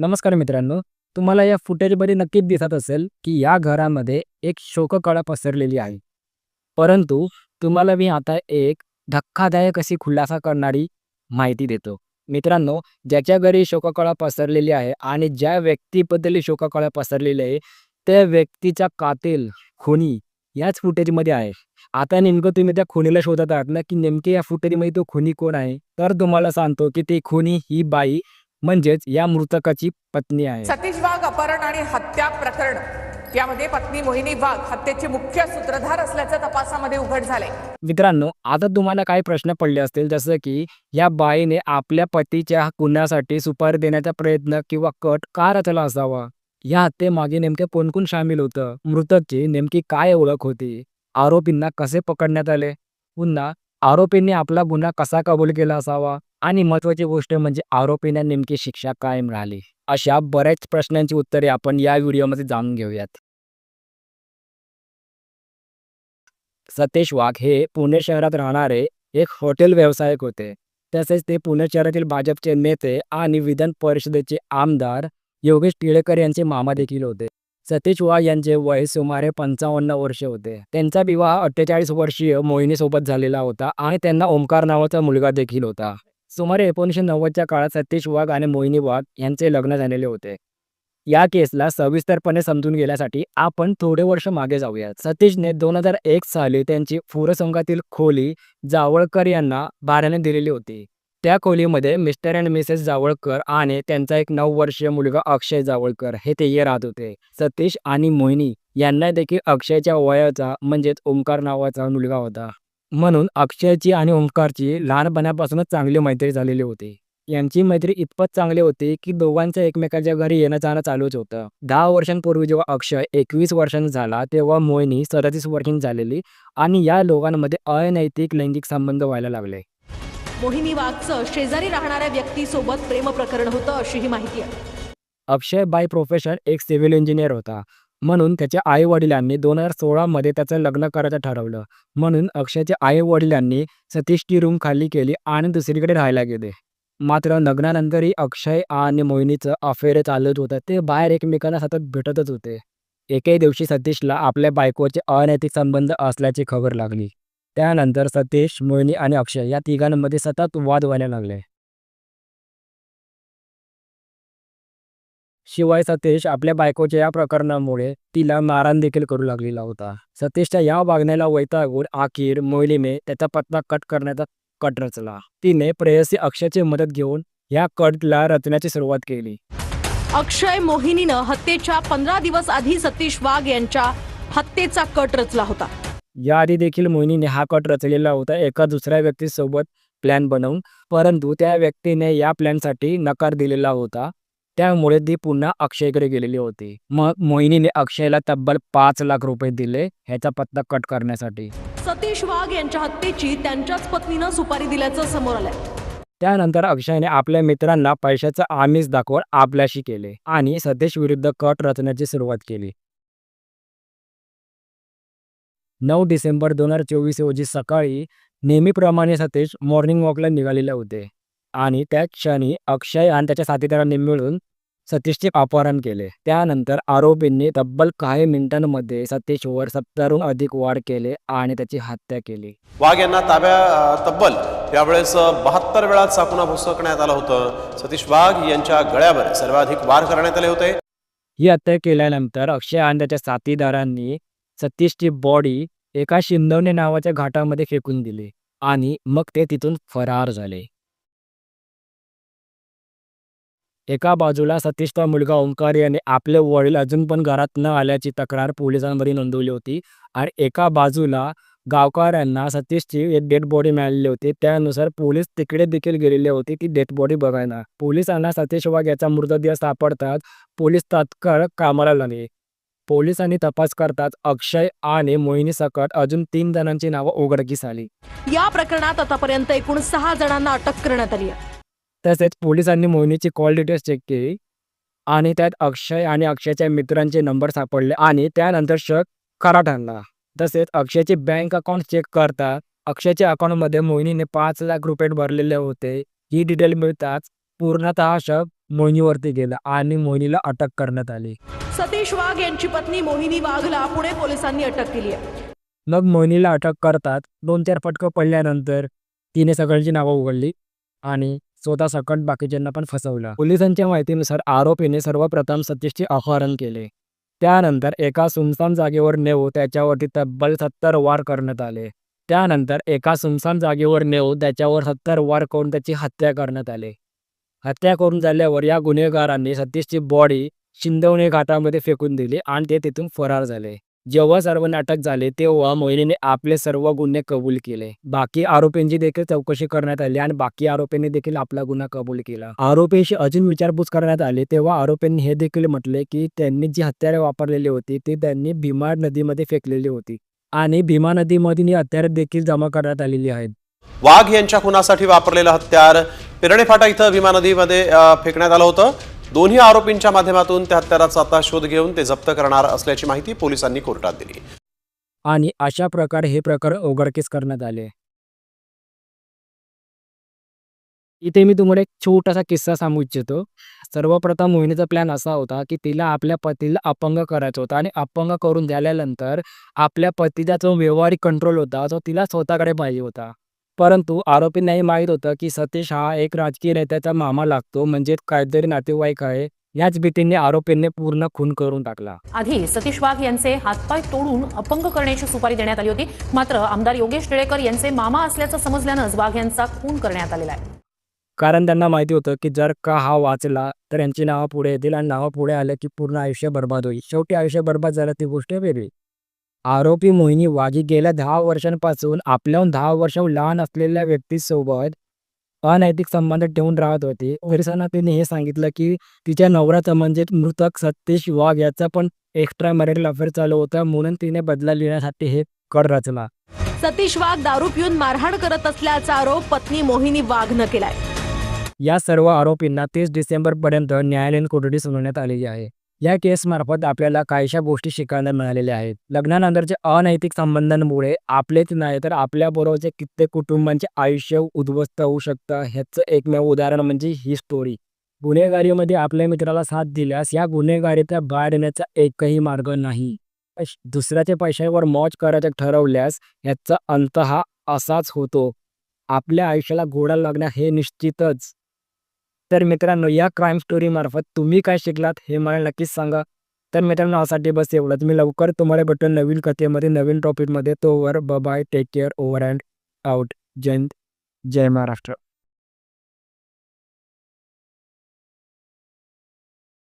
नमस्कार मित्रांनो तुम्हाला या फुटेजमध्ये नक्कीच दिसत असेल की या घरामध्ये एक शोककळा पसरलेली आहे. परंतु तुम्हाला मी आता एक धक्कादायक अशी खुलासा करणारी माहिती देतो. मित्रांनो ज्याच्या घरी शोककळा पसरलेली आहे आणि ज्या व्यक्तीबद्दल शोककळा पसरलेली आहे त्या व्यक्तीचा कातील खुनी याच फुटेजमध्ये आहे. आता नेमकं तुम्ही त्या खुनीला शोधत आहात ना की नेमके या फुटेजमध्ये तो खुनी कोण आहे? तर तुम्हाला सांगतो की ती खुनी ही बाई म्हणजेच या मृतकाची पत्नी आहे. सतीश वाघ अपहरण आणि हत्या प्रकरण. यामध्ये पत्नी मोहिनी वाघ हत्येचे मुख्य सूत्रधार असल्याचं तपासामध्ये उघड झालंय. मित्रांनो आता तुम्हाला काही प्रश्न पडले असतील जसं की या बाईने आपल्या पतीच्या गुन्ह्यासाठी सुपारी देण्याचा प्रयत्न किंवा कट का रचला असावा? या हत्येमागे नेमके कोण कोण सामील होतं? मृतकची नेमकी काय ओळख होती? आरोपींना कसे पकडण्यात आले? पुन्हा आरोपींनी आपला गुन्हा कसा कबूल केला असावा? आणि महत्वाची गोष्ट म्हणजे आरोपींना नेमकी शिक्षा कायम राहिली. अशा बऱ्याच प्रश्नांची उत्तरे आपण या व्हिडिओमध्ये जाणून घेऊयात. सतेश वाघ हे पुणे शहरात राहणारे एक हॉटेल व्यावसायिक होते. तसेच ते पुणे शहरातील भाजपचे नेते आणि विधान परिषदेचे आमदार योगेश टिळेकर यांचे मामा देखील होते. सतीश वाघ यांचे वय सुमारे पंचावन्न वर्ष होते. त्यांचा विवाह अठ्ठेचाळीस वर्षीय मोहिनीसोबत झालेला होता आणि त्यांना ओंकार नावाचा मुलगा देखील होता. सुमारे एकोणीसशे नव्वदच्या काळात सतीश वाघ आणि मोहिनी वाघ यांचे लग्न झालेले होते. या केसला सविस्तरपणे समजून घेण्यासाठी आपण थोडे वर्ष मागे जाऊयात. सतीशने दोन हजार एक साली त्यांची फुरसंघातील खोली जावळकर यांना भाड्याने दिलेली होती. त्या खोलीमध्ये मिस्टर अँड मिसेस जावळकर आणि त्यांचा एक नऊ वर्षीय मुलगा अक्षय जावळकर हे तेही राहत होते. सतीश आणि मोहिनी यांना देखील अक्षयच्या वयाचा म्हणजेच ओंकार नावाचा मुलगा होता. म्हणून अक्षयची आणि ओंकारची लहानपणापासूनच चांगली मैत्री झालेली होती. यांची मैत्री इतपत चांगली होती की दोघांचं एकमेकांच्या घरी येणं जाणं चालूच होतं. दहा वर्षांपूर्वी जेव्हा अक्षय एकवीस वर्षांचा झाला तेव्हा मोहिनी सदतीस वर्षांची झालेली आणि या दोघांमध्ये अनैतिक लैंगिक संबंध व्हायला लागले. मोहिनी वाघचं शेजारी राहणाऱ्या व्यक्तीसोबत प्रेम प्रकरण होतं अशी ही माहिती आहे. अक्षय बाय प्रोफेशन एक सिव्हिल इंजिनियर होता. म्हणून त्याच्या आई वडिलांनी दोन हजार सोळामध्ये त्याचं लग्न करायचं ठरवलं. म्हणून अक्षयच्या आई वडिलांनी सतीशची रूम खाली केली आणि दुसरीकडे राहायला गेले. मात्र लग्नानंतरही अक्षय आणि मोहिनीचं अफेअर चालत होतं. ते बाहेर एकमेकांना सतत भेटतच होते. एके दिवशी सतीशला आपल्या बायकोचे अनैतिक संबंध असल्याची खबर लागली. त्यानंतर सतीश मोहिनी आणि अक्षय या तिघांमध्ये सतत वाद व्हायला लागले. शिवाय सतीश आपल्या बायकोच्या या प्रकरणामुळे तिला मारहाण देखील करू लागलेला होता. सतीशच्या या वागण्याला वैतागून अखेर मोहिनीने त्याचा पत्ता कट करण्याचा कट रचला. तिने प्रेयसी अक्षयची मदत घेऊन या कटला रचण्याची सुरुवात केली. अक्षय मोहिनीनं हत्येच्या पंधरा दिवस आधी सतीश वाघ यांच्या हत्येचा कट रचला होता. याआधी देखील मोहिनीने हा कट रचलेला होता. एका दुसऱ्या व्यक्तीसोबत प्लॅन बनवून परंतु त्या व्यक्तीने या प्लॅनसाठी नकार दिलेला होता. त्यामुळे ती पुन्हा अक्षयकडे गेलेली होती. मग मोहिनीने अक्षयला तब्बल पाच लाख रुपये दिले ह्याचा पत्ता कट करण्यासाठी. सतीश वाघ यांच्या हत्येची त्यांच्याच पत्नीनं सुपारी दिल्याचं समोर आलंय. त्यानंतर अक्षयने आपल्या मित्रांना पैशाचं आमिष दाखवून आपल्याशी केले आणि सतीश विरुद्ध कट रचण्याची सुरुवात केली. नऊ डिसेंबर दोन हजार चोवीस रोजी सकाळी नेहमीप्रमाणे सतीश मॉर्निंग वॉकला निघालेले होते. आणि त्याच क्षणी अक्षय आणि त्याच्या साथीदारांनी मिळून सतीशचे अपहरण केले. त्यानंतर आरोपींनी तब्बल काही मिनिटांमध्ये सतीशवर सत्तरहून अधिक वाढ केले आणि त्याची हत्या केली. वाघ यांना ताब्या तब्बल यावेळेस बहात्तर वेळा चाकुना भुसकण्यात आलं होतं. सतीश वाघ यांच्या गळ्यावर सर्वाधिक वार करण्यात आले होते. ही हत्या केल्यानंतर अक्षय आणि त्याच्या साथीदारांनी सतीशची बॉडी एका शिंदवणे नावाच्या घाटामध्ये फेकून दिली आणि मग ते तिथून फरार झाले. एका बाजूला सतीशचा मुलगा ओंकार याने आपले वडील अजून पण घरात न आल्याची तक्रार पोलिसांमध्ये नोंदवली होती आणि एका बाजूला गावकऱ्यांना सतीशची एक डेड बॉडी मिळालेली होती. त्यानुसार पोलीस तिकडे देखील गेलेले होते की डेड बॉडी बघायला. पोलिसांना सतीश वाघ याचा मृतदेह सापडतात पोलीस तात्काळ कामाला लागले. पोलिसांनी तपास करतात अक्षय आणि मोहिनी सकट अजून तीन जणांची नावं उघडकीस आली. या प्रकरणात आतापर्यंत एकूण सहा जणांना अटक करण्यात आली आहे. तसेच पोलिसांनी मोहिनीची कॉल डिटेल्स चेक केली आणि त्यात अक्षय आणि अक्षयच्या मित्रांचे नंबर सापडले आणि त्यानंतर शक खरा ठरला. तसेच अक्षयचे बँक अकाउंट चेक करतात अक्षयच्या अकाउंटमध्ये मोहिनीने पाच लाख रुपये भरलेले होते. ही डिटेल मिळताच पूर्णतः शक मोहिनीवरती गेला आणि मोहिनीला अटक करण्यात आली. सतीश वाघ यांची पत्नी मोहिनी वाघला पुणे पोलिसांनी अटक केली आहे. मग मोहिनीला अटक करतात. दोन चार फटकं पडल्यानंतर तिने सगळ्यांची नावं उघडली आणि स्वतः सकट बाकीच्यांना पण फसवलं. पोलिसांच्या माहितीनुसार आरोपीने सर्वप्रथम सतीशचे अपहरण केले. त्यानंतर एका सुनसान जागेवर नेऊ त्याच्यावरती तब्बल सत्तर वार करण्यात आले. त्यानंतर एका सुनसान जागेवर नेऊ त्याच्यावर सत्तर वार करून त्याची हत्या करण्यात आली. हत्या करून झाल्यावर या गुन्हेगारांनी सतीशची बॉडी शिंदवणे घाटामध्ये फेकून दिली आणि ते तिथून फरार झाले. जेव्हा सर्वांना अटक झाले तेव्हा मोहिनीने आपले सर्व गुन्हे कबूल केले. बाकी आरोपींची देखील चौकशी करण्यात आली आणि बाकी आरोपींनी देखील आपला गुन्हा कबूल केला. आरोपीशी अजून विचारपूस करण्यात आली तेव्हा आरोपींनी हे देखील म्हटले की त्यांनी जी हत्यारे वापरलेली होती ती त्यांनी भीमा नदीमध्ये फेकलेली होती. आणि भीमा नदीमध्ये ही हत्यारे देखील जमा करण्यात आलेली आहेत. वाघ यांच्या खुनासाठी वापरलेलं हत्यार पिरणे फाटा इथं भीमा नदीमध्ये फेकण्यात आलं होतं. दोन्ही आरोपींच्या माध्यमातून त्या हत्याराचा आता शोध घेऊन ते जप्त करणार असल्याची माहिती पोलिसांनी कोर्टात दिली. आणि अशा प्रकारे हे प्रकार उघडकीस करण्यात आले. इथे मी तुम्हाला एक छोटासा किस्सा सांगू इच्छितो. सर्वप्रथम मोहिनीचा प्लॅन असा होता की तिला आपल्या पतीला अपंग करायचा होता आणि अपंग करून झाल्यानंतर आपल्या पतीचा जो व्यवहारिक कंट्रोल होता तो तिला स्वतःकडे पाहिजे होता. परंतु आरोपींनाही माहीत होतं की सतीश हा एक राजकीय नेत्याचा मामा लागतो म्हणजे काहीतरी नातेवाईक आहे. याच भीतीने आरोपींनी पूर्ण खून करून टाकला. आधी सतीश वाघ यांचे हातपाय तोडून अपंग करण्याची सुपारी देण्यात आली होती. मात्र आमदार योगेश टिळेकर यांचे मामा असल्याचं समजल्यानंच वाघ यांचा खून करण्यात आलेला आहे. कारण त्यांना माहिती होतं की जर का हा वाचला तर यांची नावं पुढे येतील आणि नावं पुढे आलं की पूर्ण आयुष्य बर्बाद होईल. शेवटी आयुष्य बर्बाद झालं ती गोष्ट वेगळी. आरोपी मोहिनी वाघी गेल्या दहा वर्षांपासून आपल्याहून दहा वर्ष लहान असलेल्या व्यक्तीसोबत अनैतिक संबंध ठेवून राहत होती. पोलिसांना तिने हे सांगितलं की तिच्या नवऱ्याचा म्हणजे मृतक सतीश वाघ याचा पण एक्स्ट्रा मॅरिटल अफेअर चालू होता म्हणून तिने बदला लिहिण्यासाठी हे कर रचला. सतीश वाघ दारू पिऊन मारहाण करत असल्याचा आरोप पत्नी मोहिनी वाघनं केलाय. या सर्व आरोपींना तीस डिसेंबरपर्यंत न्यायालयीन कोठडी सुनावण्यात आलेली आहे. या केसमार्फत आपल्याला काहीशा गोष्टी शिकायला मिळालेल्या आहेत. लग्नानंतरच्या अनैतिक संबंधांमुळे आपलेच नाही तर आपल्याबरोबरचे कित्येक कुटुंबांचे आयुष्य उद्ध्वस्त होऊ शकतं. ह्याचं एकमेव उदाहरण म्हणजे ही स्टोरी गुन्हेगारीमध्ये आपल्या मित्राला साथ दिल्यास या गुन्हेगारीचा बाहेर येण्याचा एकही मार्ग नाही. दुसऱ्याच्या पैशावर मौज करायचं ठरवल्यास ह्याचा अंत हा असाच होतो. आपल्या आयुष्याला गोडा लागणं हे निश्चितच. तर मित्रांनो या क्राईम स्टोरीमार्फत तुम्ही काय शिकलात हे मला नक्कीच सांगा. तर मित्रांनो यासाठी बस एवढंच. मी लवकर तुम्हाला भेटून नवीन कथेमध्ये नवीन टॉपिकमध्ये तोवर bye take care over and out जय जय महाराष्ट्र.